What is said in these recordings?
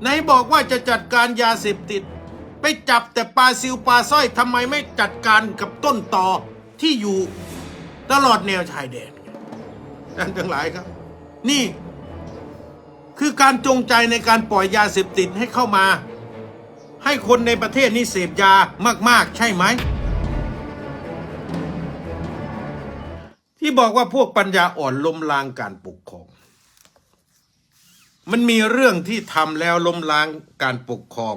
ไหนบอกว่าจะจัดการยาเสพติด ไปจับแต่ปลาซิวปลาสร้อยทำไมไม่จัดการกับต้นตอที่อยู่ตลอดแนวชายแดนท่านทั้งหลายครับ นี่ คือการจงใจในการปล่อยยาเสพติดให้เข้ามา ให้คนในประเทศนี้เสพยามาก ๆ ใช่ไหม ที่บอกว่าพวกปัญญาอ่อนล้มล้างการปกครอง มันมีเรื่องที่ทำแล้วล้มล้างการปกครอง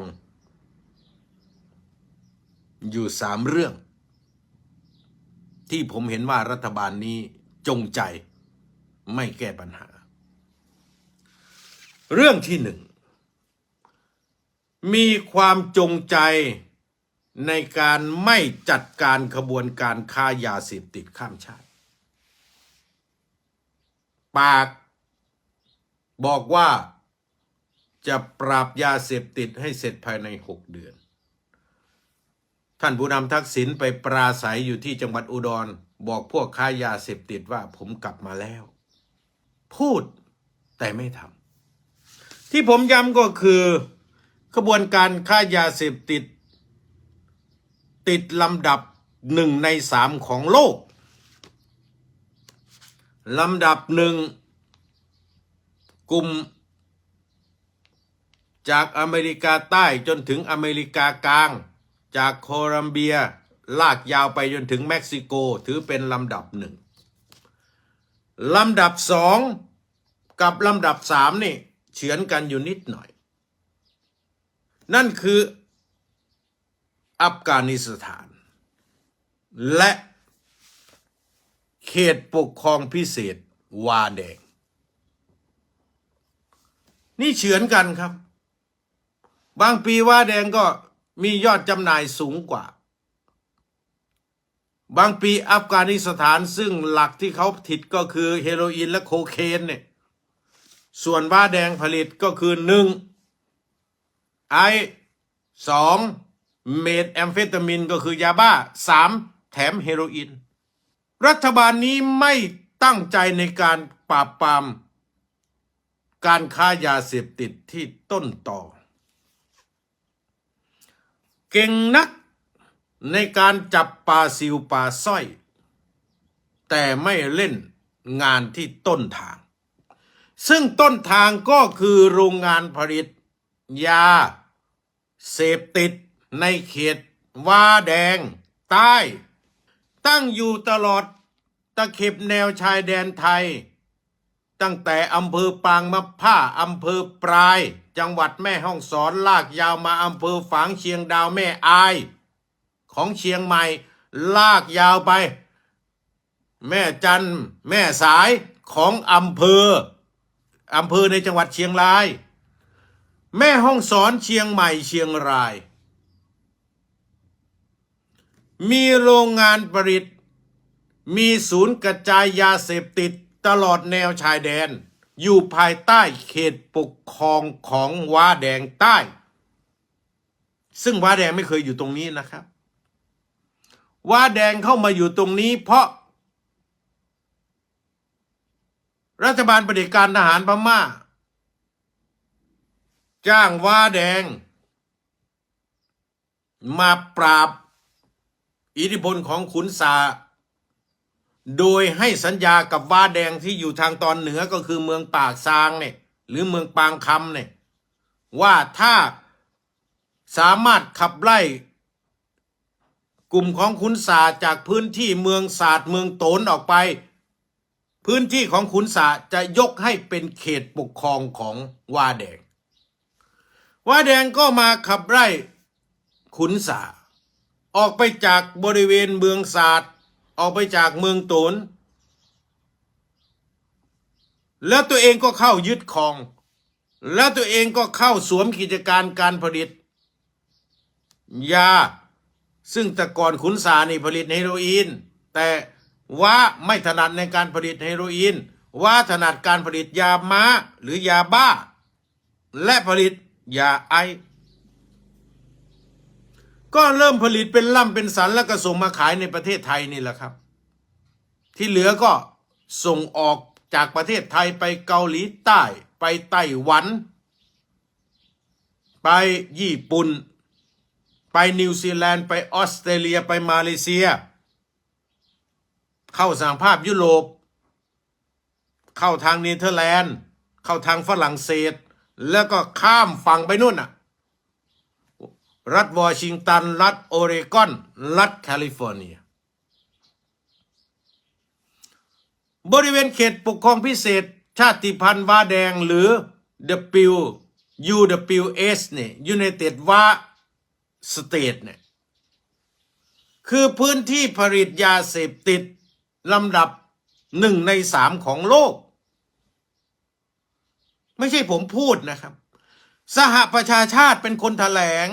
อยู่สามเรื่อง ที่ผมเห็นว่ารัฐบาลนี้จงใจไม่แก้ปัญหา เรื่องที่หนึ่ง มีความจงใจในการไม่จัดการขบวนการค้ายาเสพติดข้ามชาติ ปาก บอกว่าจะปราบยาเสพติดให้เสร็จภายในหกเดือน ท่านผู้นำทักษิณไปปราศัยอยู่ที่จังหวัดอุดร บอกพวกค้ายาเสพติดว่าผมกลับมาแล้ว พูดแต่ไม่ทำที่ผมย้ำก็คือขบวนการค้ายาเสพติด ติดลำดับหนึ่งในสามของโลกลำดับหนึ่ง กลุ่ม จากอเมริกาใต้จนถึงอเมริกากลาง จากโคลัมเบีย ลากยาวไปจนถึงเม็กซิโกถือเป็นลำดับหนึ่งลำดับสองกับลำดับสามนี่เฉือนกันอยู่นิดหน่อย นั่นคืออัฟกานิสถาน และเขตปกครองพิเศษวาแดง นี่เฉือนกันครับ บางปีว่าแดงก็มียอดจำหน่ายสูงกว่า บางปีอัฟกานิสถานซึ่งหลักที่เขาผิดก็คือเฮโรอีนและโคเคนเนี่ยส่วนว่าแดงผลิตก็คือหนึ่งไอสองเมทแอมเฟตามินก็คือยาบ้าสามแถมเฮโรอีน รัฐบาลนี้ไม่ตั้งใจในการปราบปราม การค้ายาเสพติดที่ต้นต่อ เก่งนักในการจับปลาซิวปลาสร้อย แต่ไม่เล่นงานที่ต้นทาง ซึ่งต้นทางก็คือโรงงานผลิต ยา เสพติดในเขตว่าแดง ใต้ ตั้งอยู่ตลอดตะเข็บแนวชายแดนไทย ตั้งแต่อำเภอปางมะผ้าอำเภอปลาย จังหวัดแม่ฮ่องสอนลากยาวมาอำเภอฝางเชียงดาวแม่อาย ของเชียงใหม่ลากยาวไป แม่จันแม่สายของอำเภออำเภอในจังหวัดเชียงราย แม่ห้องสอนเชียงใหม่เชียงราย มีโรงงานผลิต มีศูนย์กระจายยาเสพติด ตลอดแนวชายแดน อยู่ภายใต้เขตปกครองของว้าแดงใต้ ซึ่งว้าแดงไม่เคยอยู่ตรงนี้นะครับ ว้าแดงเข้ามาอยู่ตรงนี้ เพราะ รัฐบาลปฏิการทหารพม่า จ้างว้าแดง มาปราบ อิทธิพลของขุนสา โดยให้สัญญากับว้าแดงที่อยู่ทางตอนเหนือก็คือเมืองปากซางเนี่ยหรือเมืองปางคำเนี่ยว่าถ้าสามารถขับไล่ กลุ่มของขุนสาจากพื้นที่เมืองศาสตร์เมืองโตนออกไป พื้นที่ของขุนสาจะยกให้เป็นเขตปกครองของว่าแดง ว่าแดงก็มาขับไล่ขุนสาออกไปจากบริเวณเมืองศาสตร์ ออกไปจากเมืองโตนแล้วตัวเองก็เข้ายึดครอง แล้วตัวเองก็เข้าสวมกิจการการผลิต ยา ซึ่งแต่ก่อนขุนสานี่ผลิตเฮโรอีน แต่ว่าไม่ถนัดในการผลิตเฮโรอีน ว่าถนัดการผลิตยาม้าหรือยาบ้า และผลิตยาไอ ก็เริ่มผลิตเป็นล่ำเป็นสันแล้วก็ส่งมาขายในประเทศไทยนี่แหละครับ ที่เหลือก็ส่งออกจากประเทศไทยไปเกาหลีใต้ไปไต้หวัน ไปญี่ปุ่น ไปนิวซีแลนด์ ไปออสเตรเลียไปมาเลเซีย เข้าสหภาพยุโรป เข้าทางเนเธอร์แลนด์ เข้าทางฝรั่งเศส แล้วก็ข้ามฝั่งไปนู่นน่ะ รัฐวอชิงตัน รัฐโอเรกอน รัฐแคลิฟอร์เนีย บริเวณเขตปกครองพิเศษ ชาติพันธุ์วาแดงหรือ W UWS เนี่ย United วาสเตทเนี่ย คือพื้นที่ผลิตยาเสพติดลำดับหนึ่งในสามของโลก ไม่ใช่ผมพูดนะครับ สหประชาชาติเป็นคนแถลง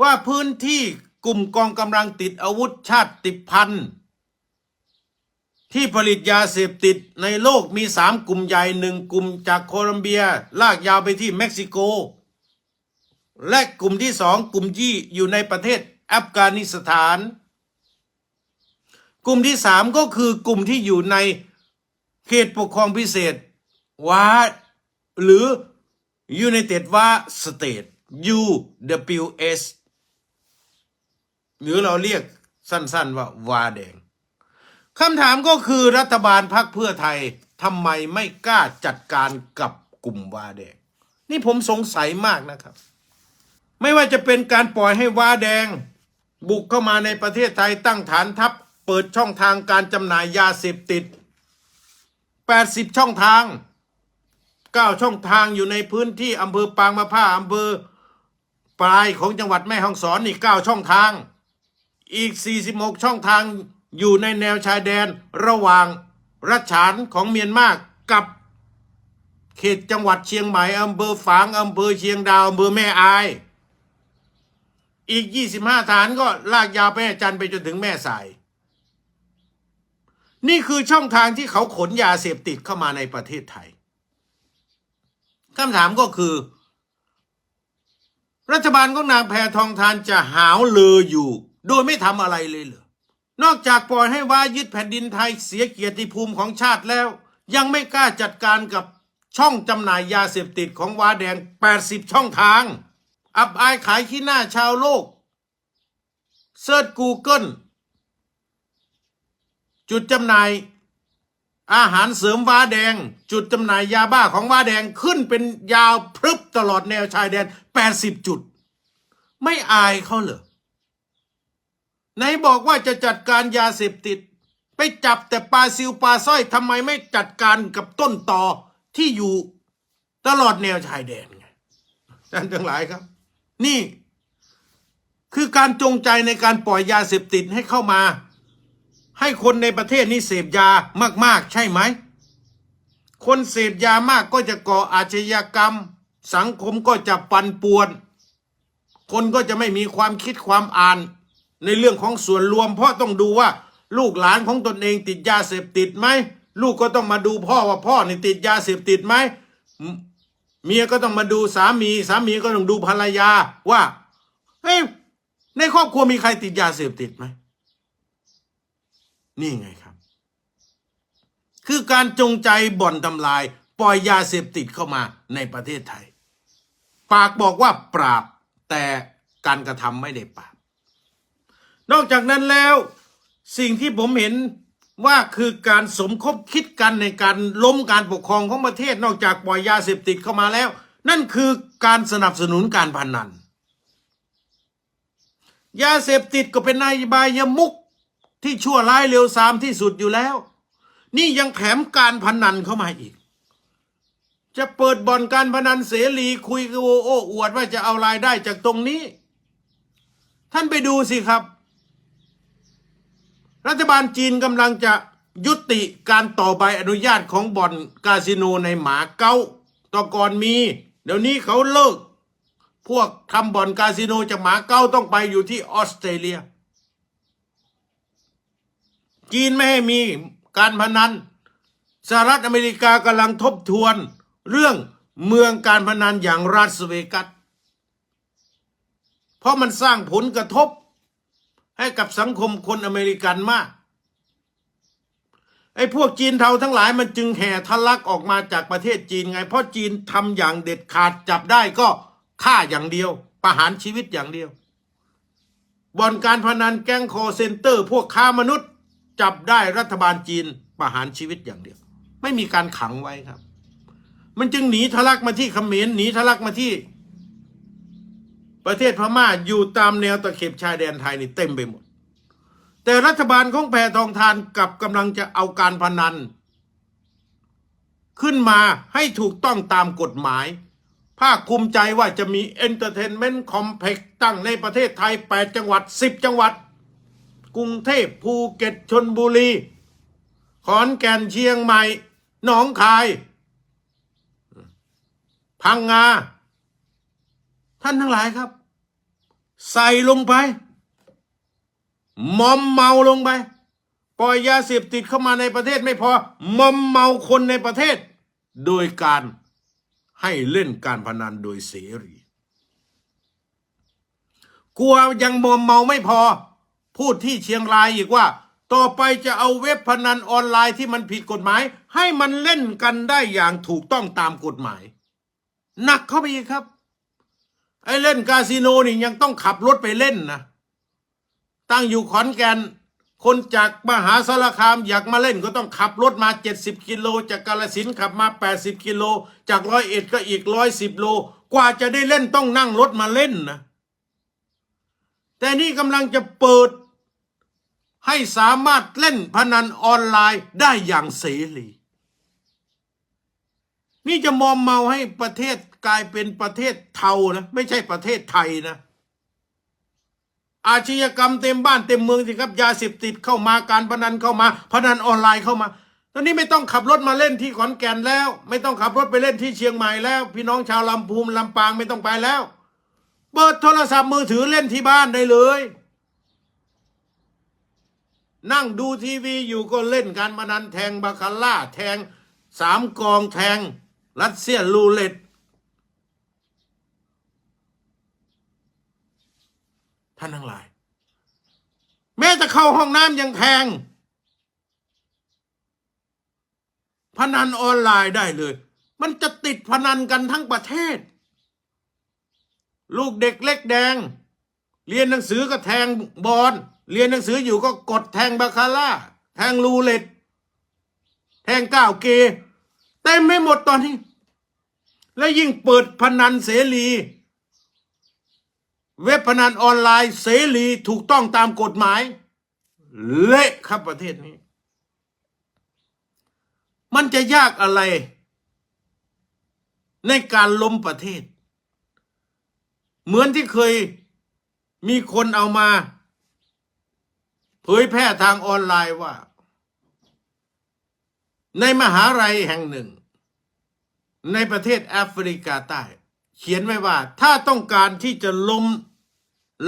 ว่าพื้นที่กลุ่มกองกำลังติดอาวุธชาติพันธุ์ ที่ผลิตยาเสพติดในโลกมีสามกลุ่มใหญ่หนึ่งกลุ่มจากโคลัมเบีย ลากยาวไปที่เม็กซิโก และกลุ่มที่สองกลุ่มยี่อยู่ในประเทศอัฟกานิสถาน กลุ่มที่สามก็คือกลุ่มที่อยู่ในเขตปกครองพิเศษวาหรือ United วาสเตท UWS หรือเราเรียกสั้นๆว่าวาแดงคำถามก็คือรัฐบาลพักเพื่อไทยทำไมไม่กล้าจัดการกับกลุ่มวาแดง นี่ผมสงสัยมากนะครับ ไม่ว่าจะเป็นการปล่อยให้วาแดง บุกเข้ามาในประเทศไทยตั้งฐานทัพ เปิดช่องทางการจำหน่ายยาเสพติด 80 ช่องทาง 9 ช่องทางอยู่ในพื้นที่อำเภอปางมะผ้าอำเภอปลายของจังหวัดแม่ฮ่องสอนอีก9ช่องทาง อีก 46 ช่องทางอยู่ในแนวชายแดนระหว่างรัชฉานของเมียนมากับเขตจังหวัดเชียงใหม่อำเภอฝางอำเภอเชียงดาวอำเภอแม่อาย อีก 25 ฐานก็ลากยาวไปจันไปจนถึงแม่สาย นี่คือช่องทางที่เขาขนยาเสพติดเข้ามาในประเทศไทยคำถามก็คือ รัฐบาลของนางแพทองทานจะหาวเลออยู่ โดยไม่ทำอะไรเลยเหรอนอกจากปล่อยให้วายึดแผ่นดินไทยเสียเกียรติภูมิของชาติแล้ว ยังไม่กล้าจัดการกับช่องจำหน่ายยาเสพติดของวาแดง 80 ช่องทาง อับอายขายขี้หน้าชาวโลกเซิร์ช Google จุดจำหน่าย อาหารเสริมว้าแดง จุดจำหน่ายยาบ้าของว้าแดงขึ้นเป็นยาวพรึบตลอดแนวชายแดน 80 จุด ไม่อายเขาเหรอ ไหนบอกว่าจะจัดการยาเสพติด ไปจับแต่ปลาซิวปลาสร้อยทำไมไม่จัดการกับต้นต่อที่อยู่ตลอดแนวชายแดนไงท่านทั้งหลายครับ นี่คือการจงใจในการปล่อยยาเสพติดให้เข้ามา ให้คนในประเทศนี้เสพยามาก ๆ ใช่ไหม คนเสพยามากก็จะก่ออาชญากรรม สังคมก็จะปั่นป่วน คนก็จะไม่มีความคิดความอ่าน ในเรื่องของส่วนรวม เพราะต้องดูว่าลูกหลานของตนเองติดยาเสพติดไหมลูกก็ต้องมาดูพ่อว่าพ่อนี่ติดยาเสพติดไหมเมียก็ต้องมาดูสามี สามีก็ต้องดูภรรยาว่าเฮ้ยในครอบครัวมีใครติดยาเสพติดไหมนี่ไงครับ คือการจงใจบ่อนทำลาย ปล่อยยาเสพติดเข้ามาในประเทศไทย ปากบอกว่าปราบแต่การกระทำไม่ได้ปราบ นอกจากนั้นแล้วสิ่งที่ผมเห็นว่าคือการสมคบคิดกันในการล้มการปกครองของประเทศนอกจากปล่อยยาเสพติดเข้ามาแล้ว นั่นคือการสนับสนุนการพนนัน ยาเสพติดก็เป็นนายบายมุกที่ชั่วร้ายเร็วซามที่สุดอยู่แล้ว นี่ยังแถมการพนนันเข้ามาอีก จะเปิดบ่อนการพนันเสรีคุยกับโอ้โอ้อวดว่าจะเอารายได้จากตรงนี้ ท่านไปดูสิครับ รัฐบาลจีนกำลังจะยุติการต่อใบอนุญาตของบ่อนคาสิโนในหมาเก้าแตอก่อนมี เดี๋ยวนี้เขาเลิก พวกทำบ่อนคาสิโนจากหมาเก้าต้องไปอยู่ที่ออสเตรเลีย จีนไม่ให้มีการพนันสหรัฐอเมริกากำลังทบทวนเรื่องเมืองการพนันอย่างรัสเวกัส เพราะมันสร้างผลกระทบ ให้กับสังคมคนอเมริกันมาก ไอ้พวกจีนเทาทั้งหลายมันจึงแห่ทะลักออกมาจากประเทศจีนไง เพราะจีนทำอย่างเด็ดขาดจับได้ก็ฆ่าอย่างเดียว ประหารชีวิตอย่างเดียวบ่อนการพนันแก๊งคอเซนเตอร์ พวกค้ามนุษย์จับได้รัฐบาลจีนประหารชีวิตอย่างเดียว ไม่มีการขังไว้ครับ มันจึงหนีทะลักมาที่เขมรหนีทะลักมาที่ ประเทศพม่าอยู่ตามแนวตะเข็บชายแดนไทยนี่เต็มไปหมด แต่รัฐบาลของแพทองทานกับกำลังจะเอาการพนัน ขึ้นมาให้ถูกต้องตามกฎหมาย ภาคภูมิใจว่าจะมีเอนเตอร์เทนเมนต์คอมเพล็กซ์ตั้งในประเทศไทย 8 จังหวัด 10 จังหวัด กรุงเทพภูเก็ตชนบุรี ขอนแก่นเชียงใหม่ หนองคาย พังงาท่านทั้งหลายครับ ใส่ลงไป มอมเมาลงไป ปล่อยยาเสพติดเข้ามาในประเทศไม่พอ มอมเมาคนในประเทศ โดยการให้เล่นการพนันโดยเสรี กลัวยังมอมเมาไม่พอ พูดที่เชียงรายอีกว่า ต่อไปจะเอาเว็บพนันออนไลน์ที่มันผิดกฎหมาย ให้มันเล่นกันได้อย่างถูกต้องตามกฎหมาย หนักเข้าไปอีกครับ ไอ้เล่นคาสิโนนี่ยังต้องขับรถไปเล่นนะตั้งอยู่ขอนแก่นคนจากมหาสารคามอยากมาเล่นก็ต้องขับรถมา 70 กิโล จากกาลสินขับมา 80 กิโล จากร้อยเอ็ดก็อีกร้อยสิบโล กว่าจะได้เล่นต้องนั่งรถมาเล่นนะแต่นี่กำลังจะเปิดให้สามารถเล่นพนันออนไลน์ได้อย่างเสรี นี่จะมอมเมาให้ประเทศกลายเป็นประเทศเทานะ ไม่ใช่ประเทศไทยนะ อาชญากรรมเต็มบ้านเต็มเมืองสิครับ ยาเสพติดเข้ามาการพนันเข้ามา พนันออนไลน์เข้ามาตอนนี้ไม่ต้องขับรถมาเล่นที่ขอนแก่นแล้ว ไม่ต้องขับรถไปเล่นที่เชียงใหม่แล้ว พี่น้องชาวลำพูนลำปางไม่ต้องไปแล้ว เปิดโทรศัพท์มือถือเล่นที่บ้านได้เลย นั่งดูทีวีอยู่ก็เล่นการพนันแทงบาคาร่าแทงสามกองแทง รัสเซียรูเล็ตท่านทั้งหลาย แม้จะเข้าห้องน้ำยังแทงพนันออนไลน์ได้เลย มันจะติดพนันกันทั้งประเทศ ลูกเด็กเล็กแดง เรียนหนังสือก็แทงบอลเรียนหนังสืออยู่ก็กดแทงบาคาร่า แทงรูเล็ตแทงก้าวเกยเต็มไม่หมดตอนนี้ และยิ่งเปิดพนันเสรี เว็บพนันออนไลน์เสรีถูกต้องตามกฎหมาย เละครับประเทศนี้ มันจะยากอะไร ในการล้มประเทศ เหมือนที่เคยมีคนเอามา เผยแพร่ทางออนไลน์ว่า ในมหาลัยแห่งหนึ่ง ในประเทศแอฟริกาใต้ เขียนไว้ว่าถ้าต้องการที่จะล้ม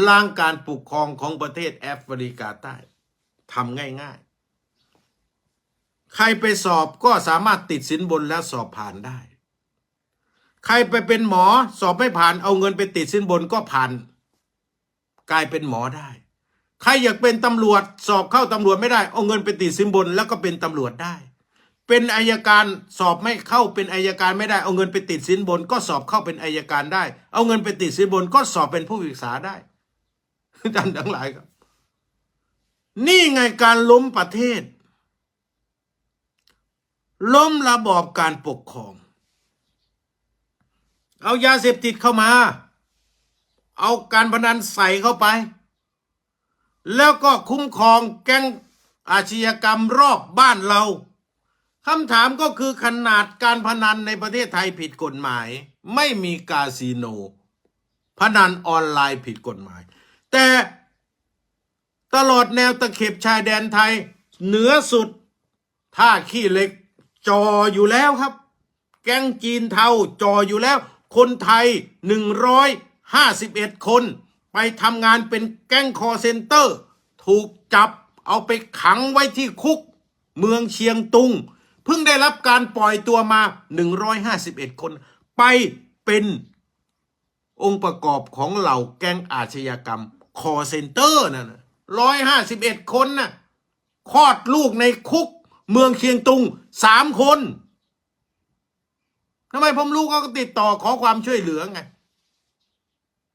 ล้างการปกครองของประเทศแอฟริกาใต้ทำง่ายๆ ใครไปสอบก็สามารถติดสินบนแล้วสอบผ่านได้ ใครไปเป็นหมอสอบไม่ผ่านเอาเงินไปติดสินบนก็ผ่าน กลายเป็นหมอได้ ใครอยากเป็นตำรวจสอบเข้าตำรวจไม่ได้ เอาเงินไปติดสินบนแล้วก็เป็นตำรวจได้ เป็นอายการสอบไม่เข้าเป็นอายการไม่ได้ เอาเงินไปติดสินบน ก็สอบเข้าเป็นอายการได้ เอาเงินไปติดสินบน ก็สอบเป็นผู้พิพากษาได้ท่านทั้งหลายครับ นี่ไงการล้มประเทศ ล้มระบอบการปกครอง เอายาเสพติดเข้ามา เอาการพนันใส่เข้าไป แล้วก็คุ้มครองแก๊งอาชญากรรมรอบบ้านเรา คำถามก็คือขนาดการพนันในประเทศไทยผิดกฎหมาย ไม่มีคาสิโน พนันออนไลน์ผิดกฎหมาย แต่ตลอดแนวตะเข็บชายแดนไทย เหนือสุดท่าขี้เหล็กจออยู่แล้วครับ แก๊งจีนเทาจออยู่แล้ว คนไทยหนึ่งร้อยห้าสิบเอ็ดคน ไปทำงานเป็นแก๊งคอร์เซนเตอร์ ถูกจับเอาไปขังไว้ที่คุก เมืองเชียงตุง พิ่งได้รับการปล่อยตัวมา 151 คน ไปเป็นองค์ประกอบของเหล่าแก๊งอาชญากรรม คอเซนเตอร์นั่นร้อยห้าสิบเอ็ดคนน่ะคลอดลูกในคุก เมืองเชียงตุงสามคนทำไมผมรู้ก็ติดต่อขอความช่วยเหลือไง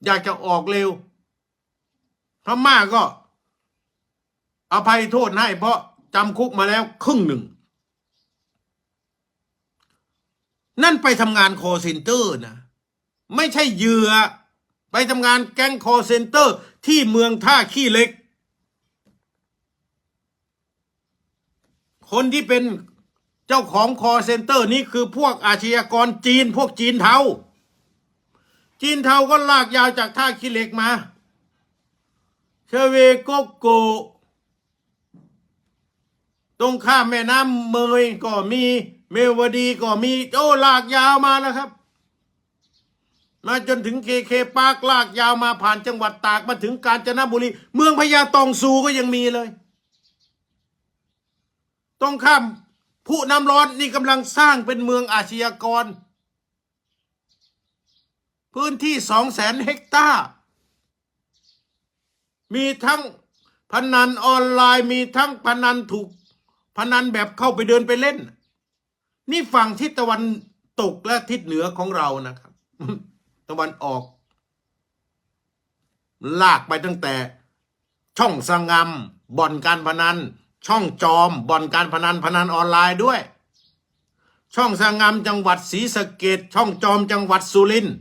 อยากจะออกเร็วพม่าก็ อภัยโทษให้เพราะจำคุกมาแล้วครึ่งหนึ่ง นั่นไปทำงานคอเซนเตอร์นะ ไม่ใช่เหยื่อ ไปทำงานแก๊งคอเซนเตอร์ที่เมืองท่าขี้เหล็ก คนที่เป็นเจ้าของคอเซนเตอร์นี้คือพวกอาชญากรจีนพวกจีนเทา จีนเทาก็ลากยาวจากท่าขี้เหล็กมา เชเวโกโก ตรงข้ามแม่น้ำเมยก็มี เมวดีก็มีโอ้ลากยาวมาแล้วครับ มาจนถึงเคเคปาร์คลากยาวมาผ่านจังหวัดตากมาถึงกาญจนบุรี เมืองพญาตองซูก็ยังมีเลยตรงข้ามผู้น้ำร้อนนี่กำลังสร้างเป็นเมืองอาชญากร พื้นที่สองแสนเฮกตาร์มีทั้งพนันออนไลน์มีทั้งพนันถูก พนันแบบเข้าไปเดินไปเล่น นี่ฝั่งทิศตะวันตกและทิศเหนือของเรานะครับ ตะวันออก ลากไปตั้งแต่ ช่องสังงำบ่อนการพนัน ช่องจอมบ่อนการพนันพนันออนไลน์ด้วย ช่องสังงำจังหวัดศรีสะเกดช่องจอมจังหวัดสุรินทร์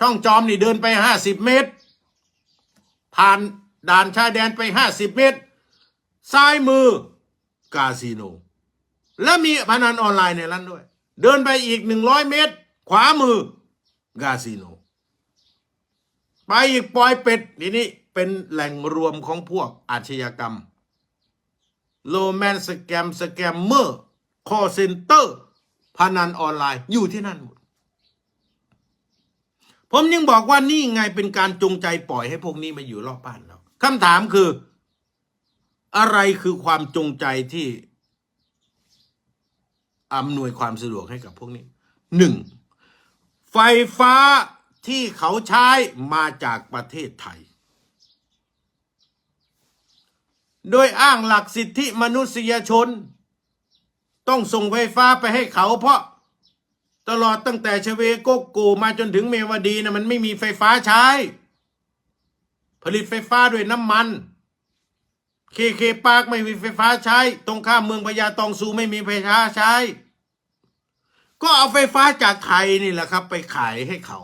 ช่องจอมนี่เดินไปห้าสิบเมตร ผ่านด่านชายแดนไปห้าสิบเมตร ซ้ายมือกาสิโน และมีพนันออนไลน์ในนั้นด้วย เดินไปอีกหนึ่งร้อยเมตร ขวามือกาสิโนไปอีกปอยเป็ดนี่นี่เป็นแหล่งรวมของพวกอาชญากรรม โลแมนสแกมสแกมเมอร์คอเซนเตอร์พนันออนไลน์อยู่ที่นั่นหมด ผมยังบอกว่านี่ไงเป็นการจงใจปล่อยให้พวกนี้มาอยู่รอบบ้านเราคำถามคือ อะไรคือความจงใจที่ อำนวยความสะดวกให้กับพวกนี้หนึ่งไฟฟ้าที่เขาใช้มาจากประเทศไทย โดยอ้างหลักสิทธิมนุษยชน ต้องส่งไฟฟ้าไปให้เขาเพราะตลอดตั้งแต่ชเวโกโกมาจนถึงเมวดีนะมันไม่มีไฟฟ้าใช้ ผลิตไฟฟ้าด้วยน้ำมัน เคเคปาร์คไม่มีไฟฟ้าใช้ ตรงข้ามเมืองพญาตองซูไม่มีไฟฟ้าใช้ ก็เอาไฟฟ้าจากไทยนี่แหละครับ ไปขายให้เขา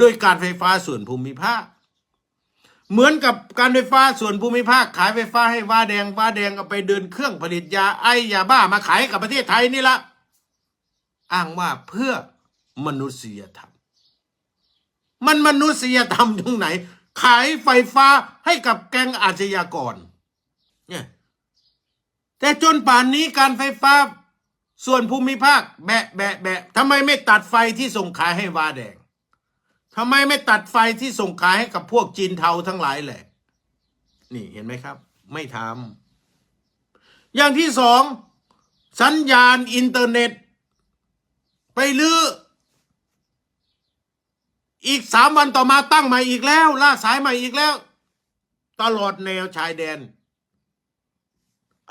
ด้วยการไฟฟ้าส่วนภูมิภาค เหมือนกับการไฟฟ้าส่วนภูมิภาค ขายไฟฟ้าให้ว้าแดงว้าแดงเอาไปเดินเครื่องผลิตยาไอยาบ้ามาขายกับประเทศไทยนี่ละอ้างว่าเพื่อมนุษยธรรม มันมนุษยธรรมตรงไหน ขายไฟฟ้าให้กับแก๊งอาชญากร เนี่ยแต่จนป่านนี้การไฟฟ้าส่วนภูมิภาค แบะแบะแบะทำไมไม่ตัดไฟที่ส่งขายให้วาแดงทำไมไม่ตัดไฟที่ส่งขายให้กับพวกจีนเทาทั้งหลายแหละ นี่เห็นไหมครับ ไม่ทำอย่างที่สองสัญญาณอินเทอร์เน็ต ไปลือ้ออีกสามวันต่อมาตั้งใหม่อีกแล้วล่าสายใหม่อีกแล้ว ตลอดแนวชายแดน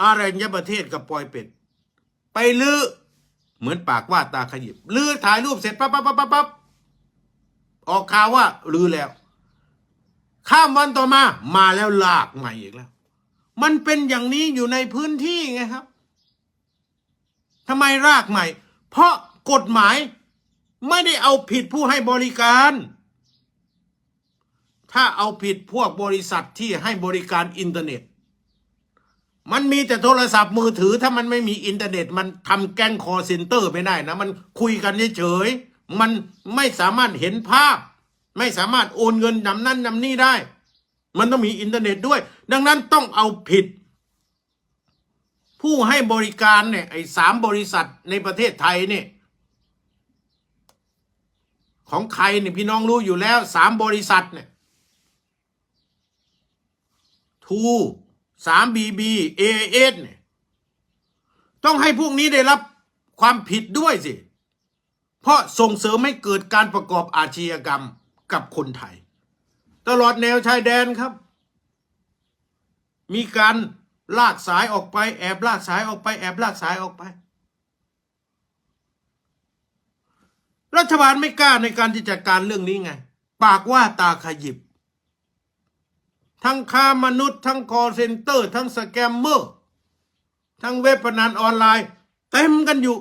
อารยประเทศกับปอยเป็ด ไปลือ้อเหมือนปากว่าตาขยิบลือถ่ายรูปเสร็จปั๊บปั๊บปั๊บปั๊บปั๊บออกข่าวว่าลื้อแล้ว ข้ามวันต่อมา มาแล้วลากใหม่อีกแล้ว มันเป็นอย่างนี้อยู่ในพื้นที่ไงครับทำไมรากใหม่ เพราะกฎหมายไม่ได้เอาผิดผู้ให้บริการ ถ้าเอาผิดพวกบริษัทที่ให้บริการอินเทอร์เน็ต มันมีแต่โทรศัพท์มือถือถ้ามันไม่มีอินเทอร์เน็ต มันทำแก๊งคอร์เซนเตอร์ไม่ได้นะ มันคุยกันเฉยๆมันไม่สามารถเห็นภาพ ไม่สามารถโอนเงินนำนั่นนำนี่ได้ มันต้องมีอินเทอร์เน็ตด้วย ดังนั้นต้องเอาผิด ผู้ให้บริการเนี่ยไอ้สามบริษัทในประเทศไทยเนี่ยของใครเนี่ยพี่น้องรู้อยู่แล้วสามบริษัทเนี่ยทู สามบีบีเอเอสเนี่ยต้องให้พวกนี้ได้รับความผิดด้วยสิ เพราะส่งเสริมให้เกิดการประกอบอาชญากรรมกับคนไทย ตลอดแนวชายแดนครับ มีการลากสายออกไปแอบลากสายออกไปแอบลากสายออกไป รัฐบาลไม่กล้าในการที่จัดการเรื่องนี้ไง ปากว่าตาขยิบ ทั้งค้ามนุษย์ทั้งคอเซ็นเตอร์ ทั้งสแกมเมอร์ ทั้งเว็บพนันออนไลน์ เต็มกันอยู่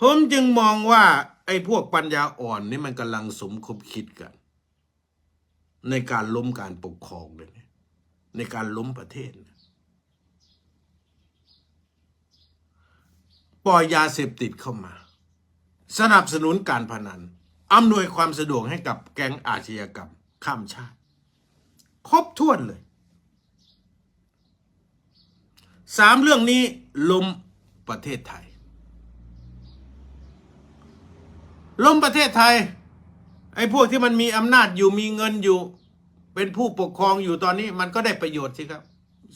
ผมจึงมองว่า ไอ้พวกปัญญาอ่อนนี่มันกำลังสมคบคิดกัน ในการล้มการปกครองเลยเนี่ยในการล้มประเทศ ปล่อยยาเสพติดเข้ามา สนับสนุนการพนันอำนวยความสะดวกให้กับแก๊งอาชญากรรมข้ามชาติ ครบถ้วนเลยสามเรื่องนี้ล้มประเทศไทยล้มประเทศไทย ไอ้พวกที่มันมีอำนาจอยู่มีเงินอยู่ เป็นผู้ปกครองอยู่ตอนนี้ มันก็ได้ประโยชน์สิครับ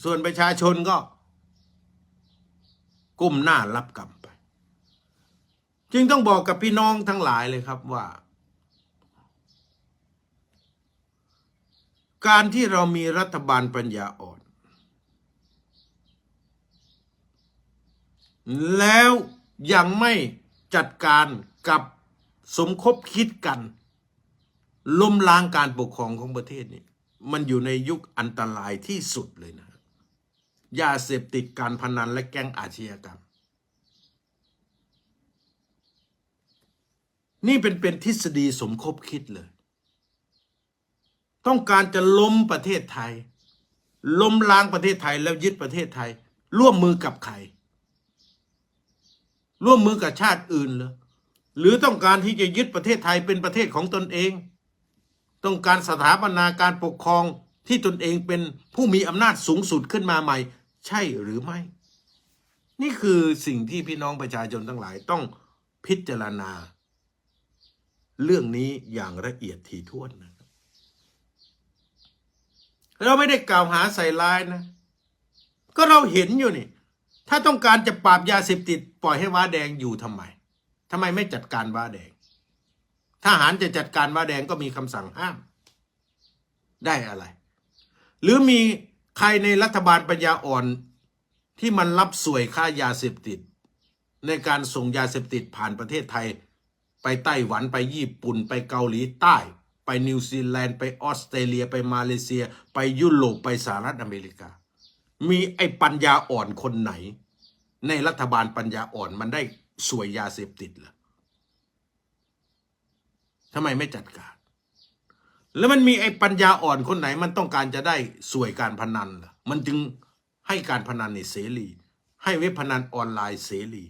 ส่วนประชาชนก็ ก้มหน้ารับกรรมไป จึงต้องบอกกับพี่น้องทั้งหลายเลยครับว่า การที่เรามีรัฐบาลปัญญาอ่อน แล้วยังไม่จัดการกับสมคบคิดกันล้มล้างการปกครองของประเทศนี่มันอยู่ในยุคอันตรายที่สุดเลยนะยาเสพติดการพนันและแก๊งอาชญากรรม นี่เป็นเป็นทฤษฎีสมคบคิดเลย ต้องการจะล้มประเทศไทย ล้มล้างประเทศไทยแล้วยึดประเทศไทย ร่วมมือกับใคร ร่วมมือกับชาติอื่นเหรอหรือต้องการที่จะยึดประเทศไทยเป็นประเทศของตนเอง ต้องการสถาปนาการปกครองที่ตนเองเป็นผู้มีอำนาจสูงสุดขึ้นมาใหม่ ใช่หรือไม่ นี่คือสิ่งที่พี่น้องประชาชนทั้งหลายต้องพิจารณา เรื่องนี้อย่างละเอียดถี่ถ้วนนะ เราไม่ได้กล่าวหาใส่ร้ายนะ ก็เราเห็นอยู่นี่ ถ้าต้องการจะปราบยาเสพติด ปล่อยให้ว้าแดงอยู่ทำไมทำไมไม่จัดการว้าแดง ทหารจะจัดการว้าแดงก็มีคำสั่งห้าม ได้อะไร หรือมีใครในรัฐบาลปัญญาอ่อนที่มันรับสวยค่ายาเสพติด ในการส่งยาเสพติดผ่านประเทศไทย ไปไต้หวันไปญี่ปุ่นไปเกาหลีใต้ ไปนิวซีแลนด์ไปออสเตรเลียไปมาเลเซีย ไปยุโรปไปสหรัฐอเมริกา มีไอ้ปัญญาอ่อนคนไหน ในรัฐบาลปัญญาอ่อนมันได้สวยยาเสพติดเหรอทำไมไม่จัดการ แล้วมันมีไอ้ปัญญาอ่อนคนไหน มันต้องการจะได้สวยการพนันล่ะมันจึงให้การพนันในเสรี ให้เว็บพนันออนไลน์เสรี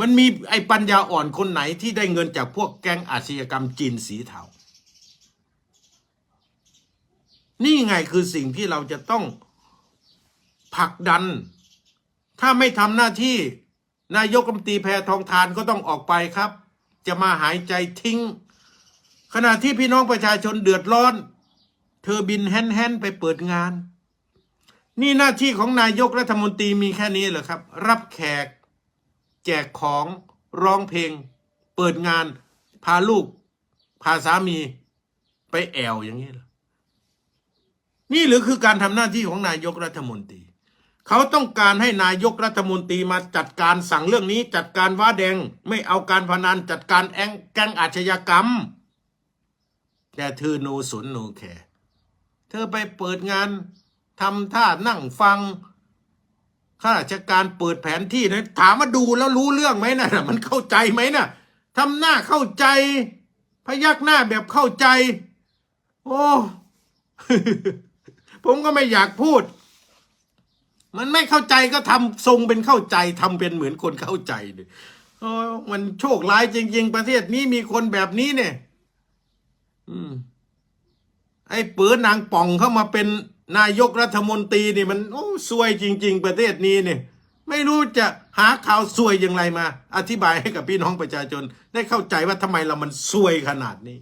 มันมีไอ้ปัญญาอ่อนคนไหนที่ได้เงินจากพวกแก๊งอาชญากรรมจีนสีเทา นี่ไงคือสิ่งที่เราจะต้องผลักดัน ถ้าไม่ทำหน้าที่นายกรัฐมนตรีแพทองทานก็ต้องออกไปครับ จะมาหายใจทิ้ง ขณะที่พี่น้องประชาชนเดือดร้อน เธอบินแฮนๆไปเปิดงาน นี่หน้าที่ของนายกรัฐมนตรีมีแค่นี้เหรอครับ รับแขก แจกของร้องเพลง เปิดงาน พาลูก พาสามี ไปแอวอย่างนี้เหรอนี่หรือคือการทำหน้าที่ของนายกรัฐมนตรี เขาต้องการให้นายกรัฐมนตรีมาจัดการสั่งเรื่องนี้ จัดการว้าแดง ไม่เอาการพนันจัดการแองแกงอาชญากรรม แต่เธอโนสนโนแคร์เธอไปเปิดงานทำท่านั่งฟัง ข้าราชการเปิดแผนที่นะถามมาดูแล้วรู้เรื่องไหมนะ่ะ มันเข้าใจไหมนะ่ะทำหน้าเข้าใจ พยักหน้าแบบเข้าใจ โอ้ผมก็ไม่อยากพูด มันไม่เข้าใจก็ทำทรงเป็นเข้าใจทำเป็นเหมือนคนเข้าใจเลยมันโชคร้ายจริง ๆ ประเทศนี้มีคนแบบนี้เนี่ย อืม ไอ้เปือนางป่องเข้ามาเป็น นายกรัฐมนตรีนี่มันโอ้ซวยจริง ๆ ประเทศนี้เนี่ยไม่รู้จะหาข่าวซวยอย่างไรมา อธิบายให้กับพี่น้องประชาชน ได้เข้าใจว่าทำไมเรามันซวยขนาดนี้